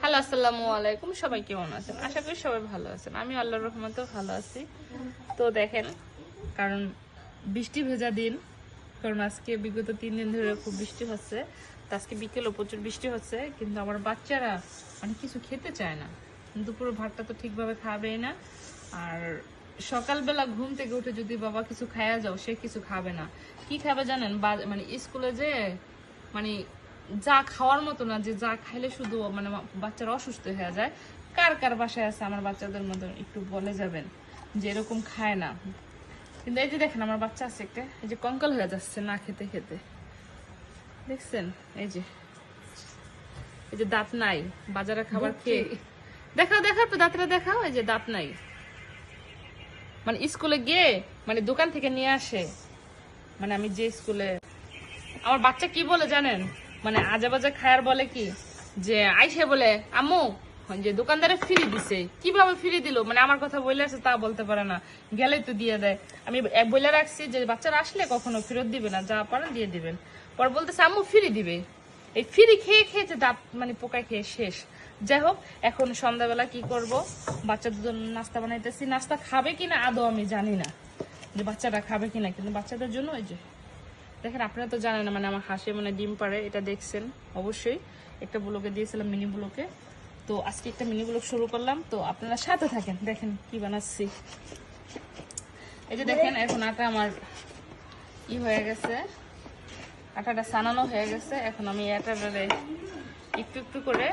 Hello, আসসালামু আলাইকুম। সবাই কেমন আছেন? আশা করি সবাই ভালো আছেন। আমি আল্লাহর রহমতেও ভালো আছি। তো দেখেন, কারণ বৃষ্টি ভেজা দিন, কারণ আজকে বিগত তিন দিন ধরে খুব বৃষ্টি হচ্ছে। তো আজকে বিকেলেও প্রচুর বৃষ্টি হচ্ছে, কিন্তু আমার বাচ্চারা মানে কিছু খেতে চায় না। দুপুরে ভাতটা তো ঠিকভাবে খাবেই না। আর সকালবেলা ঘুম থেকে উঠে যদি বাবা কিছু খায়া যাও, সে কিছু খাবে না। কি খাবে জানেন? মানে স্কুলে যে মানে যা খাওয়ার মতো না যে যা খাইলে শুধু মানে বাচ্চারা অসুস্থ হয়ে যায়। কার কার বাসায় আছে আমার বাচ্চাদের মতো একটু বলে যাবেন যে এরকম খায় না। কিন্তু এই যে দেখেন আমার বাচ্চা আছে একটা এই যে কঙ্কাল হয়ে যাচ্ছে না খেতে খেতে। দেখছেন? এই যে এই যে দাঁত নাই বাজারে খাবার খেয়ে দেখাও দেখাও তো দাঁতটা দেখাও এই যে দাঁত নাই। মানে স্কুলে গিয়ে মানে দোকান থেকে নিয়ে আসে। মানে আমি যে স্কুলে আমার বাচ্চা কি বলে জানেন? মানে আজে বাজে খায়ার বলে কি? যে আইসে বলে, আম্মু যে দোকানদারে ফ্রি দিছে। কীভাবে ফ্রি দিল? মানে আমার কথা বলে আছে তা বলতে পারে না। গেলেই তো দিয়ে দেয়। আমি বলে রাখছি যে বাচ্চারা আসলে কখনো ফেরত দিবে না, যা পারেন দিয়ে দিবেন। পর বলতেছে, আম্মু, ফ্রি দিবে। এই ফ্রি খেয়ে খেয়েছে দাঁত মানে পোকা খেয়ে শেষ। যাই হোক, এখন সন্ধ্যাবেলা কি করব? বাচ্চাদের জন্য নাস্তা বানাইতেছি। নাস্তা খাবে কিনা? আদৌ আমি জানি না যে বাচ্চাটা খাবে কিনা, কিন্তু বাচ্চাদের জন্য ওই যে দেখেন, আপনারা তো জানেন না মানে আমার হাসে মানে ডিম পারে এটা দেখছেন অবশ্যই। একটা ব্লকে দিয়েছিলাম, মিনি ব্লকে তো আজকে একটা মিনি ব্লক শুরু করলাম। তো আপনারা সাথে থাকেন। দেখেন কি বানাচ্ছি। এই যে দেখেন, এখন আটা আমার ই হয়ে গেছে। আটাটা সানানো হয়ে গেছে। এখন আমি আটাটারে একটু একটু করে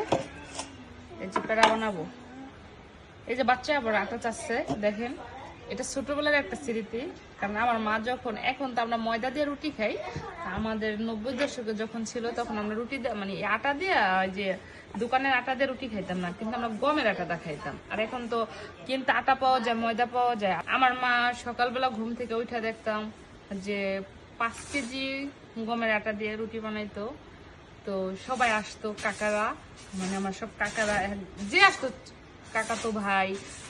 এই যে পেড়া বানাবো। এই যে বাচ্চা আবার আটা চাচ্ছে, দেখেন। এটা ছোটবেলার একটা স্মৃতি, কারণ আমার মা যখন, এখন তো আমরা ময়দা দিয়ে রুটি খাই আমাদের নব্বই দশকে যখন ছিল তখন আমরা রুটি মানে আটা দিয়ে যে দোকানের আটা দিয়ে রুটি খাইতাম না, কিন্তু আমরা গমের আটাটা খাইতাম। আর এখন তো কিন্তু আটা পাওয়া যায়, ময়দা পাওয়া যায়। আমার মা সকালবেলা ঘুম থেকে উঠে দেখতাম যে পাঁচ কেজি গমের আটা দিয়ে রুটি বানাইতো। তো সবাই আসতো, কাকারা মানে আমার সব কাকারা, যে আসতো, কাকা তো ভাই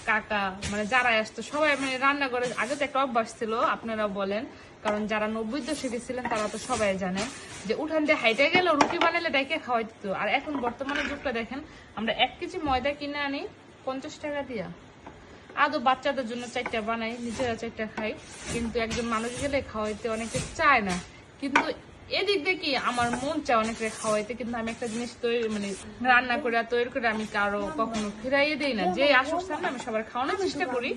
কাকা মানে যারা আসতো, সবাই মানে রান্না করে আগে তো একটা অভ্যাস ছিল আপনারা বলেন, কারণ যারা নব্বই দশকে ছিলেন তারা তো সবাই জানে, যে উঠান দিয়ে হাইটে গেল রুটি বানালে ডাইকে খাওয়াই দিত আর এখন বর্তমানে যুগটা দেখেন, আমরা এক কেজি ময়দা কিনে আনি পঞ্চাশ টাকা দিয়া। আদৌ বাচ্চাদের জন্য চারটা বানাই, নিজেরা চারটা খাই, কিন্তু একজন মানুষ গেলে খাওয়াইতে অনেকে চায় না। কিন্তু এদিক দিয়ে কি আমার মন চায় অনেকে খাওয়াইতে, কিন্তু আমি একটা জিনিস তৈরি মানে রান্না করে তৈরি করে আমি কারও কখনো ফিরাইয়ে দেই না। যে আসুক সামনে আমি সবার খাওয়ানোর চেষ্টা করি।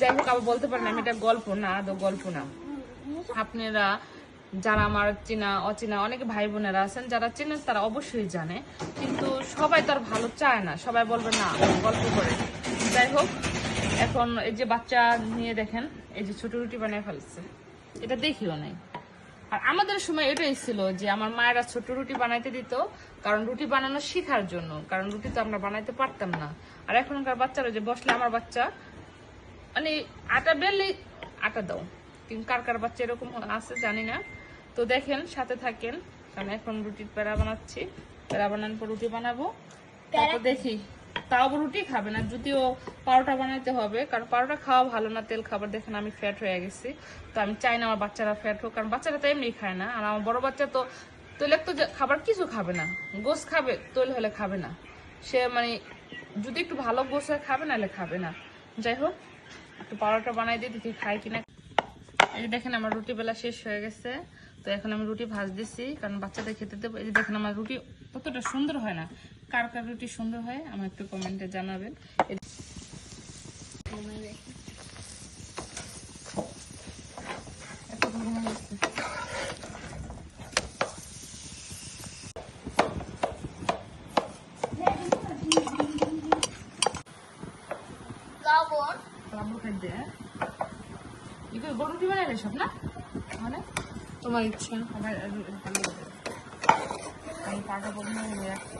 যাই হোক, আবার বলতে পারেন, আমি এটা গল্প না, আদৌ গল্প না। আপনারা যারা আমার চেনা, অচেনা, অনেক ভাই বোনেরা আছেন, যারা চেনেন তারা অবশ্যই জানে। কিন্তু সবাই তার ভালো চায় না, সবাই বলবে না, গল্প করে। যাই হোক, এখন এই যে বাচ্চা নিয়ে দেখেন, এই যে ছোট রুটি বানিয়ে ফেলছে। এটা দেখিও নাই। আর আমাদের সময় এটাই ছিল যে আমার মায়েরা ছোট রুটি বানাইতে দিত, কারণ রুটি বানানো শেখার জন্য, কারণ রুটি তো আমরা বানাইতে পারতাম না। আর এখনকার বাচ্চারা যে বসলে আমার বাচ্চা মানে আটা বেললে আটা দাও। কিন্তু কার কার বাচ্চা এরকম আছে জানি না। তো দেখেন, সাথে থাকেন। কারণ এখন রুটির প্যারা বানাচ্ছি। প্যারা বানানোর পর রুটি বানাবো। তারপর দেখি। তাও রুটি খাবে না, যদিও পারোটা বানাইতে হবে, কারণ পারোটা খাওয়া ভালো না, তেল খাবার দেখেন আমি ফ্যাট হয়ে গেছি। তো আমি চাই না আমার বাচ্চারা ফ্যাট হোক, কারণ বাচ্চারা তো এমনি খায় না, আর আমার বড় বাচ্চা তো তৈলের তো খাবার কিছু খাবে না, গোস খাবে, তৈল হলে খাবে না। সে মানে যদি একটু ভালো গোস হয় খাবে না হলে খাবে না। যাই হোক, একটু পারোটা বানাই দিয়ে দেখি খাই কিনা। এই দেখেন আমার রুটি বেলা শেষ হয়ে গেছে, তো এখন আমি রুটি ভাজ দিছি কারণ বাচ্চাদের খেতে দেবো। এই যে দেখেন আমার রুটি কতটা সুন্দর হয় না কার কার রুটি সুন্দর হয় আমার একটু কমেন্টে জানাবেন। হ্যাঁ? এগুলো গরু রুটি বানাইলে সব না? মানে? তোমার ইচ্ছা। আমার আমি পাটা পর্যন্ত হয়ে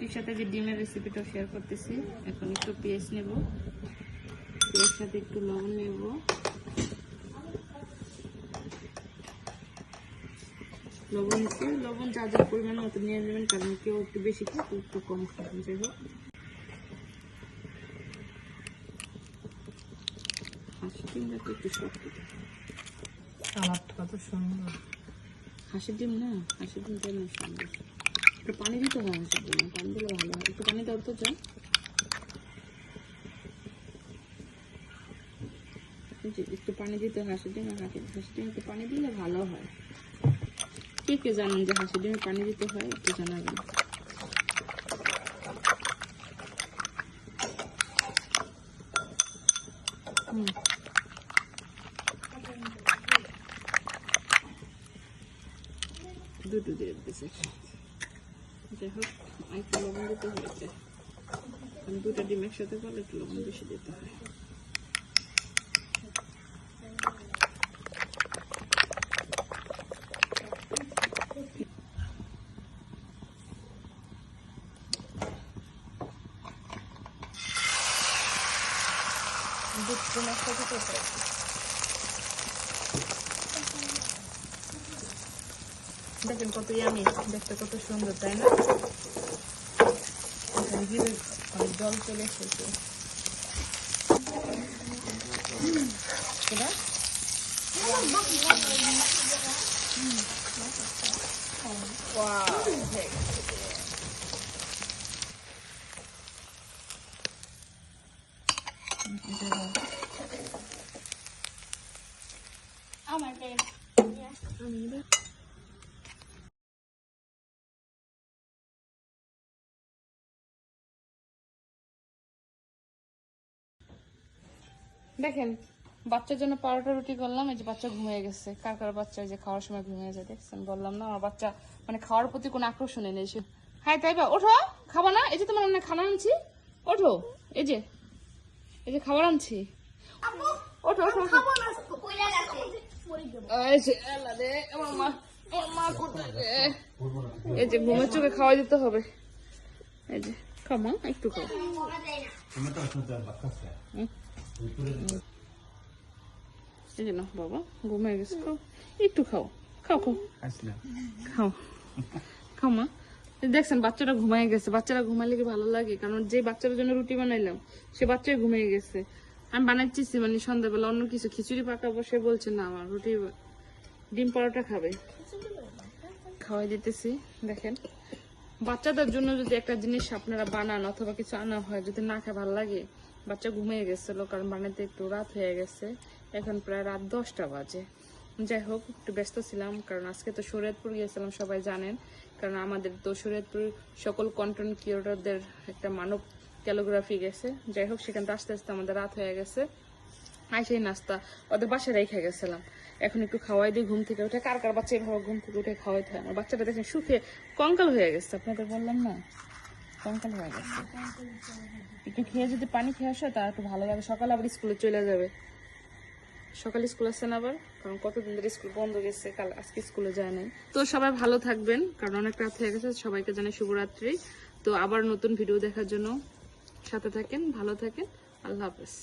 রুটির সাথে যে ডিমের রেসিপিটা শেয়ার করতেছি এখন একটু পেঁয়াজ নেব। পেঁয়াজের সাথে একটু লবণ নেব। লবণ একটু লবণ যা যা পরিমাণ মতো নিয়ে নেবেন কারণ কেউ একটু বেশি খায় একটু কম খাবেন যাই হোক। হাঁসের ডিম না? হাঁসের ডিম কেন সুন্দর। একটু পানি দিতে হয় হাঁসের ডিমে পানি দিলে ভালো হয়। একটু পানি তো যা একটু পানি দিতে হাঁসের ডিমে হাঁসের ডিমে একটু পানি দিলে ভালো হয়। কে কে জানেন যে হাঁসের ডিমে পানি দিতে হয়, একটু জানাবেন। দুটো দিয়ে দিতেছে। যাই হোক একটু লবণ দিতে হয়েছে কারণ দুটো ডিম একসাথে করলে একটু লবণ বেশি দিতে হয় দুটো একসাথে করতে হবে। দেখেন কত ইয়ামি দেখতে কত সুন্দর তাই না? এখানে জল চলে এসেছে? Wow, হয়ে গেছে। আমার প্রেম দেখেন বাচ্চার জন্য পারোটা রুটি করলাম এই যে বাচ্চা ঘুমিয়ে গেছে। কার কার বাচ্চা এই যে খাওয়ার সময় ঘুমিয়ে যায় দেখছেন? বললাম না আমার বাচ্চা মানে খাওয়ার প্রতি কোনো আকর্ষণই নেই। সে হ্যাঁ তাই বা ওঠো খাবা না এই যে তোমার অনেক খানা আনছি ওঠো এই যে এই যে খাবার আনছি। ওঠো ওঠো ওঠো। কইলা গেছে। পড়ে যাব এই যে ঘুমের চোখে খাওয়াই দিতে হবে। এই যে একটু খাও। এই না বাবা ঘুমিয়ে গেছে খাও। একটু খাও খাও খাও। খাও। খাও মা। দেখছেন বাচ্চাটা ঘুমিয়ে গেছে। বাচ্চারা ঘুমাইলে কি ভালো লাগে? কারণ যে বাচ্চার জন্য রুটি বানাইলাম সে বাচ্চাই ঘুমিয়ে গেছে। আমি বানাচ্ছি মানে সন্ধ্যাবেলা অন্য কিছু খিচুড়ি পাকাবো সে বলছে না আমার রুটি ডিম পরোটা খাবে। খাওয়াই দিতেছি দেখেন। বাচ্চাদের জন্য যদি একটা জিনিস আপনারা বানান অথবা কিছু আনা হয় যদি না খায় ভালো লাগে। বাচ্চা ঘুমিয়ে গেছিল, কারণ বানাতে একটু রাত হয়ে গেছে। এখন প্রায় রাত দশটা বাজে। যাই হোক, একটু ব্যস্ত ছিলাম, কারণ আজকে তো শরীয়তপুর গিয়েছিলাম, সবাই জানেন। কারণ আমাদের তো শরীয়তপুর সকল কন্টেন্ট ক্রিয়েটরদের একটা মানব ক্যালোগ্রাফি গেছে। যাই হোক, সেখান থেকে আস্তে আস্তে আমাদের রাত হয়ে গেছে। আইসে নাস্তা ওদের বাসায় রেখে গেছিলাম। এখন একটু খাওয়াই দিই ঘুম থেকে উঠে, কার কার বাচ্চা এভাবে ঘুম থেকে উঠে খাওয়াইতে হয় আমার বাচ্চাটা দেখেন শুকিয়ে কঙ্কাল হয়ে গেছে। আপনাদের বললাম না? কঙ্কাল হয়ে গেছে একটু খেয়ে যদি পানি খেয়ে আসে তা একটু ভালো লাগে। সকালে আবার স্কুলে চলে যাবে। সকালে স্কুল আসছে না আবার? কারণ কতদিন ধরে স্কুল বন্ধ গেছে, কাল আজকে স্কুলে যায় নাই। তো সবাই ভালো থাকবেন, কারণ অনেক রাত হয়ে গেছে। সবাইকে জানাই শুভরাত্রি। তো আবার নতুন ভিডিও দেখার জন্য সাথে থাকেন, ভালো থাকেন। আল্লাহ হাফেজ।